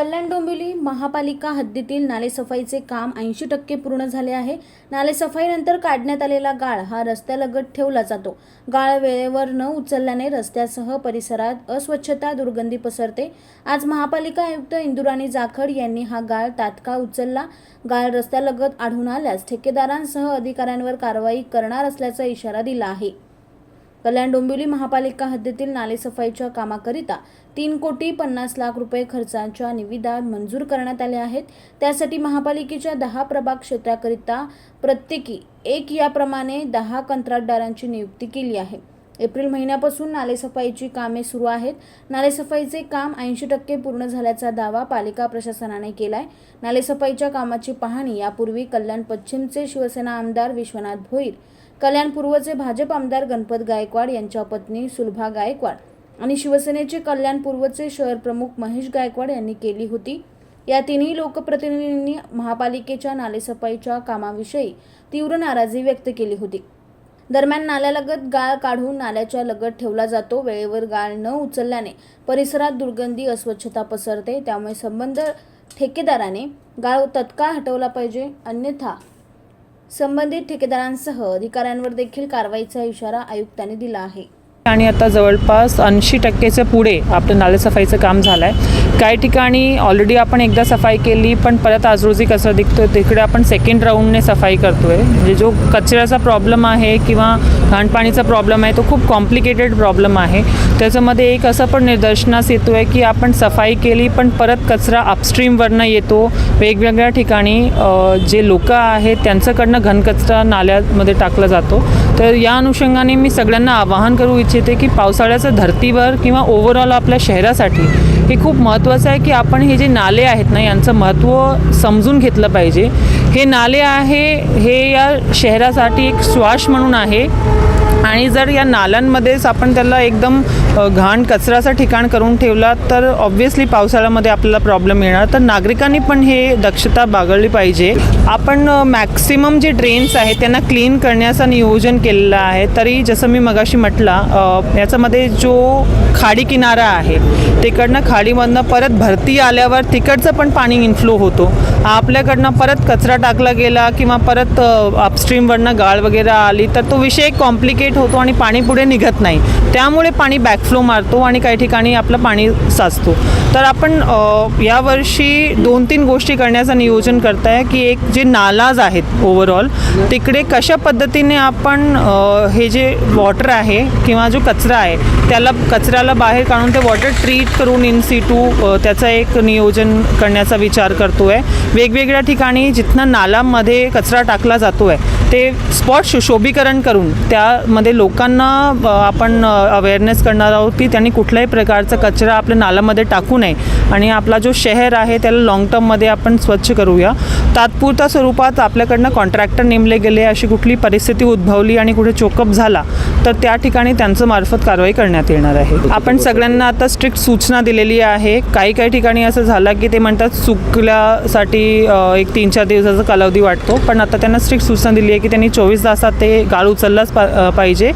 कल्याण डोंबिवली महापालिका हद्दीतील नालेसफाईचे काम ऐंशी टक्के पूर्ण झाले आहे. नालेसफाईनंतर काढण्यात आलेला गाळ हा रस्त्यालगत ठेवला जातो. गाळ वेळेवर न उचलल्याने रस्त्यासह परिसरात अस्वच्छता दुर्गंधी पसरते. आज महापालिका आयुक्त इंदुराणी जाखड यांनी हा गाळ तात्काळ उचलला. गाळ रस्त्यालगत आढळून आल्यास ठेकेदारांसह अधिकाऱ्यांवर कारवाई करणार असल्याचा इशारा दिला आहे. कल्याण डोंबिवली महापालिका हद्दीतील नालेसफाईच्या कामाकरिता तीन कोटी पन्नास लाख रुपये खर्चाच्या निविदा मंजूर करण्यात आल्या आहेत. त्यासाठी महापालिकेच्या दहा प्रभाग क्षेत्राकरिता प्रत्येकी एक याप्रमाणे दहा कंत्राटदारांची नियुक्ती केली आहे. एप्रिल महिन्यापासून नालेसफाईची कामे सुरू आहेत. नालेसफाईचे काम ऐंशी टक्के पूर्ण झाल्याचा दावा पालिका प्रशासनाने केलाय. नालेसफाईच्या कामाची पाहणी यापूर्वी कल्याण पश्चिमचे शिवसेना आमदार विश्वनाथ भोईर कल्याण पूर्वचे भाजप आमदार गणपत गायकवाड यांच्या पत्नी सुलभा गायकवाड आणि शिवसेनेचे कल्याण पूर्वचे शहर प्रमुख महेश गायकवाड यांनी केली होती. या तिन्ही लोकप्रतिनिधींनी महापालिकेच्या नालेसफाईच्या कामाविषयी तीव्र नाराजी व्यक्त केली होती. दरम्यान नाल्यालगत गाळ काढून नाल्याच्या लगत ठेवला जातो. वेळेवर गाळ न उचलल्याने परिसरात दुर्गंधी अस्वच्छता पसरते. त्यामुळे संबंध ठेकेदाराने गाळ तत्काळ हटवला पाहिजे. अन्यथा संबंधित ठेकेदारांसह अधिकाऱ्यांवर देखील कारवाईचा इशारा आयुक्तांनी दिला आहे. आणि आता जवळपास ऐंशी टक्केच्या पुढे आपलं नालेसफाईचं काम झालं आहे काही ठिकाणी ऑलरेडी आपण एकदा सफाई केली पण परत आज रोजी कचरा दिसतो तिकडे आपण सेकंड राऊंडने सफाई करतो आहे म्हणजे जो कचऱ्याचा प्रॉब्लेम आहे किंवा घाणपाणीचा प्रॉब्लेम आहे तो खूप कॉम्प्लिकेटेड प्रॉब्लेम आहे. त्याच्यामध्ये एक असं पण निदर्शनास येतो आहे की आपण सफाई केली पण परत कचरा अपस्ट्रीमवरनं येतो. वेगवेगळ्या ठिकाणी जे लोकं आहेत त्यांच्याकडनं घनकचरा नाल्यामध्ये टाकला जातो. तर या अनुषंगाने मी सगळ्यांना आवाहन करू इच्छिते की पावसाळ्याचं धर्तीवर किंवा ओव्हरऑल आपल्या शहरासाठी हे खूप महत्त्वाचं आहे की आपण हे जे नाले आहेत ना यांचं महत्त्व समजून घेतलं पाहिजे. हे नाले आहे हे या शहरासाठी एक श्वास म्हणून आहे. आणि जर या नाल्यांमध्येच आपण त्याला एकदम घाण कचऱ्याचं ठिकाण करून ठेवला तर ऑब्व्हियसली पावसाळ्यामध्ये आपल्याला प्रॉब्लेम येणार. तर नागरिकांनी पण हे दक्षता बाळगली पाहिजे. आपण मॅक्सिमम जे ड्रेन्स आहेत त्यांना क्लीन करण्याचं नियोजन केलेलं आहे. तरी जसं मी मगाशी म्हटला याच्यामध्ये जो खाडी किनारा आहे तिकडनं खाडीमधनं परत भरती आल्यावर तिकडचं पण पाणी इन्फ्लो होतो. आपल्याकडनं परत कचरा टाकला गेला किंवा परत अपस्ट्रीमवरनं गाळ वगैरे आली तर तो विषय कॉम्प्लिकेट होतो आणि पाणी पुढे निघत नाही. त्यामुळे पाणी बॅकफ्लो मारतो आणि काही ठिकाणी आपलं पाणी साचतो. तर आपण यावर्षी दोन तीन गोष्टी करण्याचं नियोजन करत आहे की एक जे नालाज आहेत ओव्हरऑल तिकडे कशा पद्धतीने आपण हे जे वॉटर आहे किंवा जो कचरा आहे त्याला कचऱ्याला बाहेर काढून ते वॉटर ट्रीट करून इन सी टू त्याचं एक नियोजन करण्याचा विचार करतो आहे वेगवेगळ्या ठिकाणी जिथनं नालामध्ये कचरा टाकला जातो आहे ते स्पॉट सुशोभीकरण करून त्यामध्ये लोकांना आपण अवेअरनेस करणार आहोत की त्यांनी कुठल्याही प्रकारचा कचरा आपल्या नालामध्ये टाकू नये आणि आपला जो शहर आहे त्याला लाँग टर्ममध्ये आपण स्वच्छ करूया. तात्पुरत्या स्वरूपात आपल्याकडनं कॉन्ट्रॅक्टर नेमले गेले अशी कुठली परिस्थिती उद्भवली आणि कुठे चोकअप झाला तर त्या ठिकाणी त्यांचं मार्फत कारवाई करण्यात येणार आहे. आपण सगळ्यांना आता स्ट्रिक्ट सूचना दिलेली आहे. काही काही ठिकाणी असं झालं की ते म्हणतात चुकल्यासाठी एक तीन चार दिवसाचा कालावधी वाटतो. पण आता त्यांना स्ट्रिक्ट सूचना दिली आहे की त्यांनी चोवीस तासात ते गाळ उचललाच पा पाहिजे.